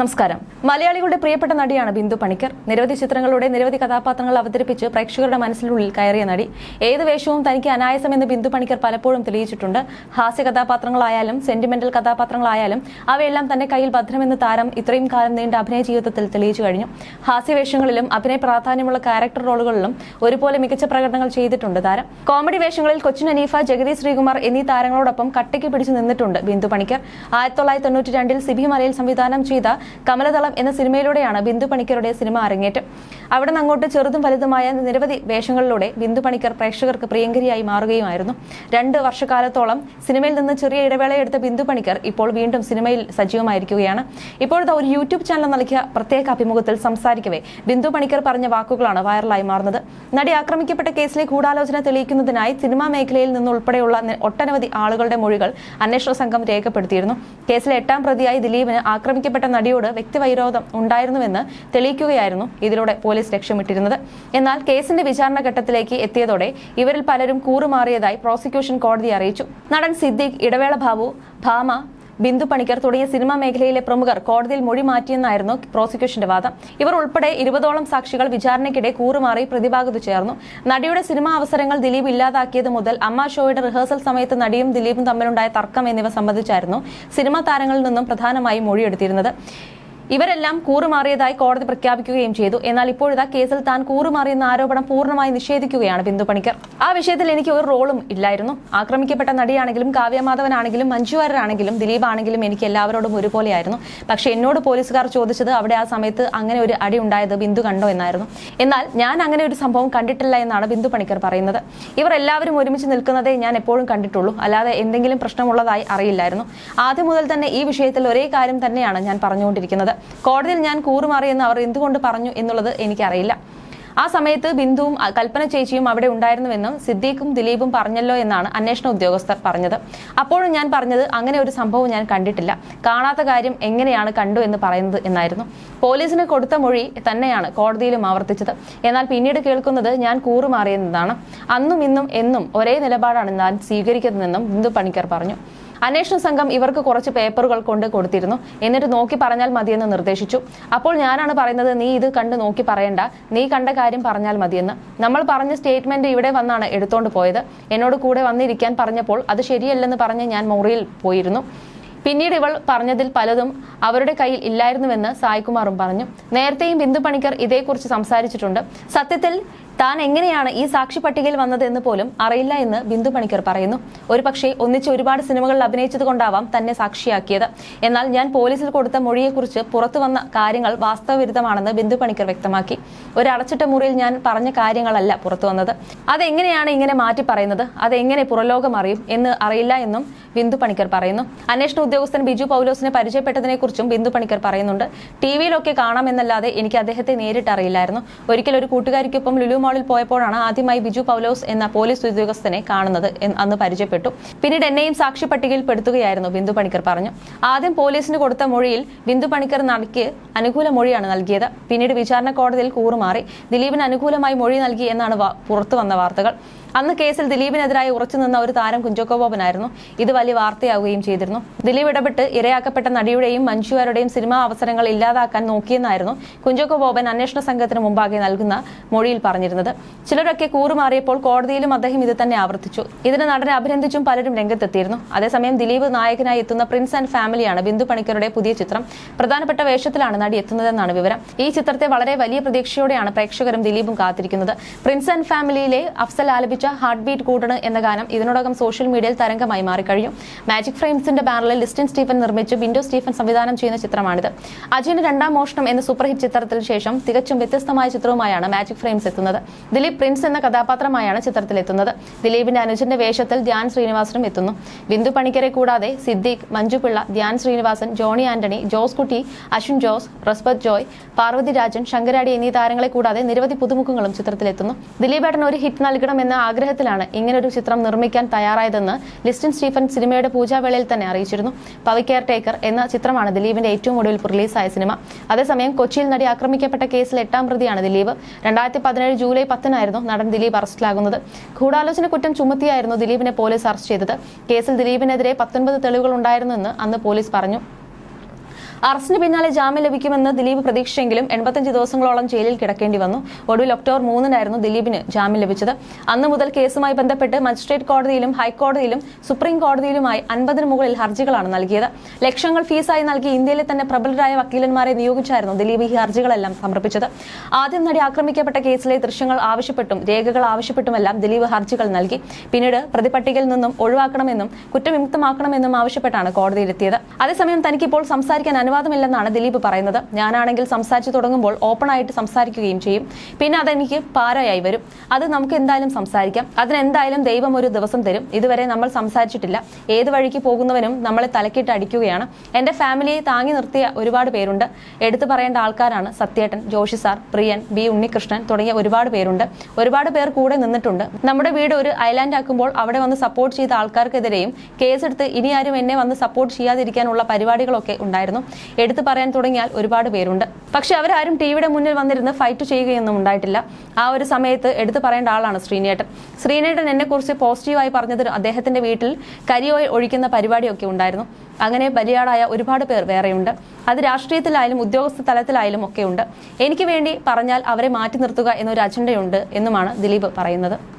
നമസ്കാരം. മലയാളികളുടെ പ്രിയപ്പെട്ട നടിയാണ് ബിന്ദു പണിക്കർ. നിരവധി ചിത്രങ്ങളുടെ നിരവധി കഥാപാത്രങ്ങൾ അവതരിപ്പിച്ച് പ്രേക്ഷകരുടെ മനസ്സിനുള്ളിൽ കയറിയ നടി. ഏത് വേഷവും തനിക്ക് അനായാസമെന്ന് ബിന്ദു പണിക്കർ പലപ്പോഴും തെളിയിച്ചിട്ടുണ്ട്. ഹാസ്യ കഥാപാത്രങ്ങളായാലും സെന്റിമെന്റൽ കഥാപാത്രങ്ങളായാലും അവയെല്ലാം തന്റെ കയ്യിൽ ഭദ്രമെന്ന് താരം ഇത്രയും കാലം നീണ്ട അഭിനയ ജീവിതത്തിൽ തെളിയിച്ചു കഴിഞ്ഞു. ഹാസ്യവേഷങ്ങളിലും അഭിനയ പ്രാധാന്യമുള്ള ക്യാരക്ടർ റോളുകളിലും ഒരുപോലെ മികച്ച പ്രകടനങ്ങൾ ചെയ്തിട്ടുണ്ട് താരം. കോമഡി വേഷങ്ങളിൽ കൊച്ചിൻ അനീഫ ജഗതി ശ്രീകുമാർ എന്നീ താരങ്ങളോടൊപ്പം കട്ടയ്ക്ക് പിടിച്ചു നിന്നിട്ടുണ്ട് ബിന്ദു പണിക്കർ. ആയിരത്തി തൊള്ളായിരത്തി തൊണ്ണൂറ്റി രണ്ടിൽ സിബി മലയിൽ സംവിധാനം ചെയ്ത കമലതളം എന്ന സിനിമയിലൂടെയാണ് ബിന്ദു പണിക്കരുടെ സിനിമ അരങ്ങേറ്റം. അവിടെ അങ്ങോട്ട് ചെറുതും വലുതുമായ നിരവധി വേഷങ്ങളിലൂടെ ബിന്ദു പണിക്കർ പ്രേക്ഷകർക്ക് പ്രിയങ്കരിയായി മാറുകയുമായിരുന്നു. രണ്ട് വർഷക്കാലത്തോളം സിനിമയിൽ നിന്ന് ചെറിയ ഇടവേളയെടുത്ത ബിന്ദു പണിക്കർ ഇപ്പോൾ വീണ്ടും സിനിമയിൽ സജീവമായിരിക്കുകയാണ്. ഇപ്പോഴത്തെ ഒരു യൂട്യൂബ് ചാനൽ നൽകിയ പ്രത്യേക അഭിമുഖത്തിൽ സംസാരിക്കവേ ബിന്ദു പണിക്കർ പറഞ്ഞ വാക്കുകളാണ് വൈറലായി മാറുന്നത്. നടി ആക്രമിക്കപ്പെട്ട കേസിലെ ഗൂഢാലോചന തെളിയിക്കുന്നതിനായി സിനിമാ മേഖലയിൽ നിന്നുൾപ്പെടെയുള്ള ഒട്ടനവധി ആളുകളുടെ മൊഴികൾ അന്വേഷണ സംഘം രേഖപ്പെടുത്തിയിരുന്നു. കേസിലെ എട്ടാം പ്രതിയായി ദിലീപിന് ആക്രമിക്കപ്പെട്ട നടിയോട് വ്യക്തിവൈരോധം ഉണ്ടായിരുന്നുവെന്ന് തെളിയിക്കുകയായിരുന്നു ഇതിലൂടെ പോലീസ് ലക്ഷ്യമിട്ടിരുന്നത്. എന്നാൽ കേസിന്റെ വിചാരണ ഘട്ടത്തിലേക്ക് എത്തിയതോടെ ഇവരിൽ പലരും കൂറുമാറിയതായി പ്രോസിക്യൂഷൻ കോടതി അറിയിച്ചു. നടൻ സിദ്ദീഖ് ഇടവേള ബാബു ഭാമ ബിന്ദു പണിക്കർ തുടങ്ങിയ സിനിമാ മേഖലയിലെ പ്രമുഖർ കോടതിയിൽ മൊഴി മാറ്റിയെന്നായിരുന്നു പ്രോസിക്യൂഷന്റെ വാദം. ഇവർ ഉൾപ്പെടെ ഇരുപതോളം സാക്ഷികൾ വിചാരണയ്ക്കിടെ കൂറുമാറി പ്രതിഭാഗത്ത് ചേർന്നു. നടിയുടെ സിനിമാ അവസരങ്ങൾ ദിലീപ് ഇല്ലാതാക്കിയത് മുതൽ അമ്മ ഷോയുടെ റിഹേഴ്സൽ സമയത്ത് നടിയും ദിലീപും തമ്മിലുണ്ടായ തർക്കം എന്നിവ സംബന്ധിച്ചായിരുന്നു സിനിമാ താരങ്ങളിൽ നിന്നും പ്രധാനമായും മൊഴിയെടുത്തിരുന്നത്. ഇവരെല്ലാം കൂറുമാറിയതായി കോടതി പ്രഖ്യാപിക്കുകയും ചെയ്തു. എന്നാൽ ഇപ്പോഴിതാ കേസിൽ താൻ കൂറുമാറിയെന്ന ആരോപണം പൂർണമായി നിഷേധിക്കുകയാണ് ബിന്ദു പണിക്കർ. ആ വിഷയത്തിൽ എനിക്ക് ഒരു റോളും ഇല്ലായിരുന്നു. ആക്രമിക്കപ്പെട്ട നടിയാണെങ്കിലും കാവ്യമാധവനാണെങ്കിലും മഞ്ജു വാര്യരാണെങ്കിലും ദിലീപ് ആണെങ്കിലും എനിക്ക് എല്ലാവരോടും ഒരുപോലെയായിരുന്നു. പക്ഷേ എന്നോട് പോലീസുകാർ ചോദിച്ചത് അവിടെ ആ സമയത്ത് അങ്ങനെ ഒരു അടി ഉണ്ടായത് ബിന്ദു കണ്ടോ എന്നായിരുന്നു. എന്നാൽ ഞാൻ അങ്ങനെ ഒരു സംഭവം കണ്ടിട്ടില്ല എന്നാണ് ബിന്ദു പണിക്കർ പറയുന്നത്. ഇവർ എല്ലാവരും ഒരുമിച്ച് നിൽക്കുന്നതേ ഞാൻ എപ്പോഴും കണ്ടിട്ടുള്ളൂ. അല്ലാതെ എന്തെങ്കിലും പ്രശ്നമുള്ളതായി അറിയില്ലായിരുന്നു. ആദ്യം മുതൽ തന്നെ ഈ വിഷയത്തിൽ ഒരേ കാര്യം തന്നെയാണ് ഞാൻ പറഞ്ഞുകൊണ്ടിരിക്കുന്നത്. കോടതിയിൽ ഞാൻ കൂറുമാറിയെന്ന് അവർ എന്തുകൊണ്ട് പറഞ്ഞു എന്നുള്ളത് എനിക്കറിയില്ല. ആ സമയത്ത് ബിന്ദുവും കൽപ്പന ചേച്ചിയും അവിടെ ഉണ്ടായിരുന്നുവെന്നും സിദ്ദീഖും ദിലീപും പറഞ്ഞല്ലോ എന്നാണ് അന്വേഷണ ഉദ്യോഗസ്ഥർ പറഞ്ഞത്. അപ്പോഴും ഞാൻ പറഞ്ഞത് അങ്ങനെ ഒരു സംഭവം ഞാൻ കണ്ടിട്ടില്ല. കാണാത്ത കാര്യം എങ്ങനെയാണ് കണ്ടു എന്ന് പറയുന്നത് എന്നായിരുന്നു. പോലീസിന് കൊടുത്ത മൊഴി തന്നെയാണ് കോടതിയിലും ആവർത്തിച്ചത്. എന്നാൽ പിന്നീട് കേൾക്കുന്നത് ഞാൻ കൂറുമാറിയെന്നതാണ് അന്നും ഇന്നും എന്നും ഒരേ നിലപാടാണ് ഞാൻ സ്വീകരിക്കുന്നതെന്നും ബിന്ദു പണിക്കർ പറഞ്ഞു. അന്വേഷണ സംഘം ഇവർക്ക് കുറച്ച് പേപ്പറുകൾ കൊണ്ട് കൊടുത്തിരുന്നു. എന്നിട്ട് നോക്കി പറഞ്ഞാൽ മതിയെന്ന് നിർദ്ദേശിച്ചു. അപ്പോൾ ഞാനാണ് പറയുന്നത് നീ ഇത് കണ്ട് നോക്കി പറയണ്ട. നീ കണ്ട കാര്യം പറഞ്ഞാൽ മതിയെന്ന്. നമ്മൾ പറഞ്ഞ സ്റ്റേറ്റ്മെന്റ് ഇവിടെ വന്നാണ് എടുത്തോണ്ട് പോയത്. എന്നോട് കൂടെ വന്നിരിക്കാൻ പറഞ്ഞപ്പോൾ അത് ശരിയല്ലെന്ന് പറഞ്ഞ് ഞാൻ മുറിയിൽ പോയിരുന്നു. പിന്നീട് ഇവൾ പറഞ്ഞതിൽ പലതും അവരുടെ കയ്യിൽ ഇല്ലായിരുന്നുവെന്ന് സായ്കുമാറും പറഞ്ഞു. നേരത്തെയും ബിന്ദു പണിക്കർ ഇതേക്കുറിച്ച് സംസാരിച്ചിട്ടുണ്ട്. സത്യത്തിൽ താൻ എങ്ങനെയാണ് ഈ സാക്ഷി പട്ടികയിൽ വന്നത് എന്ന് പോലും അറിയില്ല എന്ന് ബിന്ദു പണിക്കർ പറയുന്നു. ഒരു പക്ഷേ ഒന്നിച്ച് ഒരുപാട് സിനിമകളിൽ അഭിനയിച്ചത് കൊണ്ടാവാം തന്നെ സാക്ഷിയാക്കിയത്. എന്നാൽ ഞാൻ പോലീസിൽ കൊടുത്ത മൊഴിയെക്കുറിച്ച് പുറത്തു വന്ന കാര്യങ്ങൾ വാസ്തവവിരുദ്ധമാണെന്ന് ബിന്ദു പണിക്കർ വ്യക്തമാക്കി. ഒരു അടച്ചിട്ട മുറിയിൽ ഞാൻ പറഞ്ഞ കാര്യങ്ങളല്ല പുറത്തു വന്നത്. അതെങ്ങനെയാണ് ഇങ്ങനെ മാറ്റി പറയുന്നത്? അതെങ്ങനെ പുറലോകം അറിയും എന്ന് അറിയില്ല എന്നും ബിന്ദു പണിക്കർ പറയുന്നു. അന്വേഷണ ഉദ്യോഗസ്ഥൻ ബിജു പൗലോസിനെ പരിചയപ്പെട്ടതിനെക്കുറിച്ചും ബിന്ദു പണിക്കർ പറയുന്നുണ്ട്. ടി വിയിലൊക്കെ കാണാമെന്നല്ലാതെ എനിക്ക് അദ്ദേഹത്തെ നേരിട്ട് അറിയില്ലായിരുന്നു ഒരിക്കൽ ഒരു കൂട്ടുകാരിക്കൊപ്പം ലുലു മാളിൽ പോയപ്പോഴാണ് ആദ്യമായി ബിജു പൗലോസ് എന്ന പോലീസ് ഉദ്യോഗസ്ഥനെ കാണുന്നത് അന്ന് പരിചയപ്പെട്ടു. പിന്നീട് എന്നെയും സാക്ഷി പട്ടികയിൽ പെടുത്തുകയായിരുന്നു ബിന്ദു പണിക്കർ പറഞ്ഞു. ആദ്യം പോലീസിന് കൊടുത്ത മൊഴിയിൽ ബിന്ദു പണിക്കർ നടക്ക് അനുകൂല മൊഴിയാണ് നൽകിയത്. പിന്നീട് വിചാരണ കോടതിയിൽ കൂറുമാറി. ദിലീപിന് അനുകൂലമായി മൊഴി നൽകി എന്നാണ് പുറത്തുവന്ന പുറത്തു വന്ന വാർത്തകൾ. അന്ന് കേസിൽ ദിലീപിനെതിരായി ഉറച്ചു നിന്ന ഒരു താരം കുഞ്ചോക്കോ ബോബനായിരുന്നു ഇത് വലിയ വാർത്തയാവുകയും ചെയ്തിരുന്നു. ദിലീപ് ഇടപെട്ട് ഇരയാക്കപ്പെട്ട നടിയുടെയും മഞ്ജുവാരുടെയും സിനിമാ അവസരങ്ങൾ ഇല്ലാതാക്കാൻ നോക്കിയെന്നായിരുന്നു കുഞ്ചോക്കോ ബോബൻ അന്വേഷണ സംഘത്തിന് മുമ്പാകെ നൽകുന്ന മൊഴിയിൽ പറഞ്ഞിരുന്നത്. ചിലരൊക്കെ കൂറുമാറിയപ്പോൾ കോടതിയിലും അദ്ദേഹം ഇത് തന്നെ ആവർത്തിച്ചു. ഇതിന് നടനെ അഭിനന്ദിച്ചും പലരും രംഗത്തെത്തിയിരുന്നു. അതേസമയം ദിലീപ് നായകനായി എത്തുന്ന പ്രിൻസ് ആൻഡ് ഫാമിലിയാണ് ബിന്ദു പണിക്കരുടെ പുതിയ ചിത്രം. പ്രധാനപ്പെട്ട വേഷത്തിലാണ് നടി എത്തുന്നതെന്നാണ് വിവരം. ഈ ചിത്രത്തെ വളരെ വലിയ പ്രതീക്ഷയോടെയാണ് പ്രേക്ഷകരും ദിലീപും കാത്തിരിക്കുന്നത്. പ്രിൻസ് ആൻഡ് ഫാമിലിയിലെ അഫ്സൽ ആലപിച്ച ഹാർട്ട് ബീറ്റ് കൂടണ് എന്ന ഗാനം ഇതിനോടകം സോഷ്യൽ മീഡിയയിൽ തരംഗമായി മാറിക്കഴിഞ്ഞു മാജിക് ഫ്രെയിംസിന്റെ ബാനറിൽ ലിസ്റ്റിൻ സ്റ്റീഫൻ നിർമ്മിച്ച്. വിൻഡോ സ്റ്റീഫൻ സംവിധാനം ചെയ്യുന്ന ചിത്രമാണിത്. അജയന് രണ്ടാം മോഷണം എന്ന സൂപ്പർ ഹിറ്റ് ചിത്രത്തിന് ശേഷം തികച്ചും വ്യത്യസ്തമായ ചിത്രവുമായാണ് മാജിക് ഫ്രെയിംസ് എത്തുന്നത്. ദിലീപ് പ്രിൻസ് എന്ന കഥാപാത്രമായാണ് ചിത്രത്തിലെത്തുന്നത് ദിലീപിന്റെ അനുജന്റെ വേഷത്തിൽ ധ്യാൻ ശ്രീനിവാസനും എത്തുന്നു. ബിന്ദു പണിക്കരെ കൂടാതെ സിദ്ദീഖ് മഞ്ജുപിള്ള ധ്യാൻ ശ്രീനിവാസൻ ജോണി ആന്റണി ജോസ് കുട്ടി അശ്വിൻ ജോസ് റസ്ബത്ത് ജോയ് പാർവതി രാജൻ ശങ്കരാടി എന്നീ താരങ്ങളെ കൂടാതെ നിരവധി പുതുമുഖങ്ങളും ചിത്രത്തിലെത്തുന്നു ദിലീപേട്ടൻ ഒരു ഹിറ്റ് നൽകണമെന്ന ആഗ്രഹത്തിലാണ് ഇങ്ങനൊരു ചിത്രം നിർമ്മിക്കാൻ തയ്യാറായതെന്ന് ലിസ്റ്റിൻ സ്റ്റീഫൻ സിനിമയുടെ പൂജാവേളയിൽ തന്നെ അറിയിച്ചിരുന്നു. പവി കെയർ ടേക്കർ എന്ന ചിത്രമാണ് ദിലീപിന്റെ ഏറ്റവും ഒടുവിൽ റിലീസായ സിനിമ. അതേസമയം കൊച്ചിയിൽ നടി ആക്രമിക്കപ്പെട്ട കേസിൽ എട്ടാം പ്രതിയാണ് ദിലീപ്. രണ്ടായിരത്തി പതിനേഴ് ജൂലൈ പത്തിനായിരുന്നു നടൻ ദിലീപ് അറസ്റ്റിലാകുന്നത്. ഗൂഢാലോചന കുറ്റം ചുമത്തിയായിരുന്നു ദിലീപിനെ പോലീസ് അറസ്റ്റ് ചെയ്തത്. കേസിൽ ദിലീപിനെതിരെ പത്തൊൻപത് തെളിവുകൾ ഉണ്ടായിരുന്നു എന്ന് അന്ന് പോലീസ് പറഞ്ഞു. അറസ്റ്റിന് പിന്നാലെ ജാമ്യം ലഭിക്കുമെന്ന് ദിലീപ് പ്രതീക്ഷയെങ്കിലും എൺപത്തഞ്ച് ദിവസങ്ങളോളം ജയിലിൽ കിടക്കേണ്ടി വന്നു. ഒടുവിൽ ഒക്ടോബർ മൂന്നിനായിരുന്നു ദിലീപിന് ജാമ്യം ലഭിച്ചത്. അന്ന് മുതൽ കേസുമായി ബന്ധപ്പെട്ട് മജിസ്ട്രേറ്റ് കോടതിയിലും ഹൈക്കോടതിയിലും സുപ്രീം കോടതിയിലുമായി അൻപതിന് മുകളിൽ ഹർജികളാണ് നൽകിയത്. ലക്ഷങ്ങൾ ഫീസായി നൽകി ഇന്ത്യയിലെ തന്നെ പ്രബലരായ വക്കീലന്മാരെ നിയോഗിച്ചായിരുന്നു ദിലീപ് ഈ ഹർജികളെല്ലാം സമർപ്പിച്ചത്. ആദ്യം നടി ആക്രമിക്കപ്പെട്ട കേസിലെ ദൃശ്യങ്ങൾ ആവശ്യപ്പെട്ടും രേഖകൾ ആവശ്യപ്പെട്ടുമെല്ലാം ദിലീപ് ഹർജികൾ നൽകി. പിന്നീട് പ്രതിപട്ടികയിൽ നിന്നും ഒഴിവാക്കണമെന്നും കുറ്റവിമുക്തമാക്കണമെന്നും ആവശ്യപ്പെട്ടാണ് കോടതിയിലെത്തിയത്. അതേസമയം തനിക്കിപ്പോൾ സംസാരിക്കാൻ അനുവാദമില്ലെന്നാണ് ദിലീപ് പറയുന്നത്. ഞാനാണെങ്കിൽ സംസാരിച്ചു തുടങ്ങുമ്പോൾ ഓപ്പൺ ആയിട്ട് സംസാരിക്കുകയും ചെയ്യും. പിന്നെ അതെനിക്ക് പാരയായി വരും. അത് നമുക്ക് എന്തായാലും സംസാരിക്കാം. അതിനെന്തായാലും ദൈവം ഒരു ദിവസം തരും. ഇതുവരെ നമ്മൾ സംസാരിച്ചിട്ടില്ല. ഏത് വഴിക്ക് പോകുന്നവനും നമ്മളെ തലക്കിട്ട് അടിക്കുകയാണ്. എന്റെ ഫാമിലിയെ താങ്ങി നിർത്തിയ ഒരുപാട് പേരുണ്ട്. എടുത്തു പറയേണ്ട ആൾക്കാരാണ് സത്യേട്ടൻ ജോഷി സാർ പ്രിയൻ ബി ഉണ്ണികൃഷ്ണൻ തുടങ്ങിയ ഒരുപാട് പേരുണ്ട്. ഒരുപാട് പേർ കൂടെ നിന്നിട്ടുണ്ട്. നമ്മുടെ വീട് ഒരു ഐലാൻഡ് ആക്കുമ്പോൾ അവിടെ വന്ന് സപ്പോർട്ട് ചെയ്ത ആൾക്കാർക്കെതിരെയും കേസെടുത്ത് ഇനി ആരും എന്നെ വന്ന് സപ്പോർട്ട് ചെയ്യാതിരിക്കാനുള്ള പരിപാടികളൊക്കെ ഉണ്ടായിരുന്നു. എടുത്തു പറയാൻ തുടങ്ങിയാൽ ഒരുപാട് പേരുണ്ട്. പക്ഷെ അവരാരും ടി വിയുടെ മുന്നിൽ വന്നിരുന്ന് ഫൈറ്റ് ചെയ്യുകയൊന്നും ഉണ്ടായിട്ടില്ല. ആ ഒരു സമയത്ത് എടുത്തു പറയേണ്ട ആളാണ് ശ്രീനേട്ടൻ. ശ്രീനേട്ടൻ എന്നെ കുറിച്ച് പോസിറ്റീവായി പറഞ്ഞത് അദ്ദേഹത്തിന്റെ വീട്ടിൽ കരിയോയിൽ ഒഴിക്കുന്ന പരിപാടിയൊക്കെ ഉണ്ടായിരുന്നു. അങ്ങനെ ബലിയാടായ ഒരുപാട് പേർ വേറെയുണ്ട്. അത് രാഷ്ട്രീയത്തിലായാലും ഉദ്യോഗസ്ഥ തലത്തിലായാലും ഒക്കെയുണ്ട് എനിക്ക് വേണ്ടി പറഞ്ഞാൽ അവരെ മാറ്റി നിർത്തുക എന്നൊരു അജണ്ടയുണ്ട് എന്നുമാണ് ദിലീപ് പറയുന്നത്.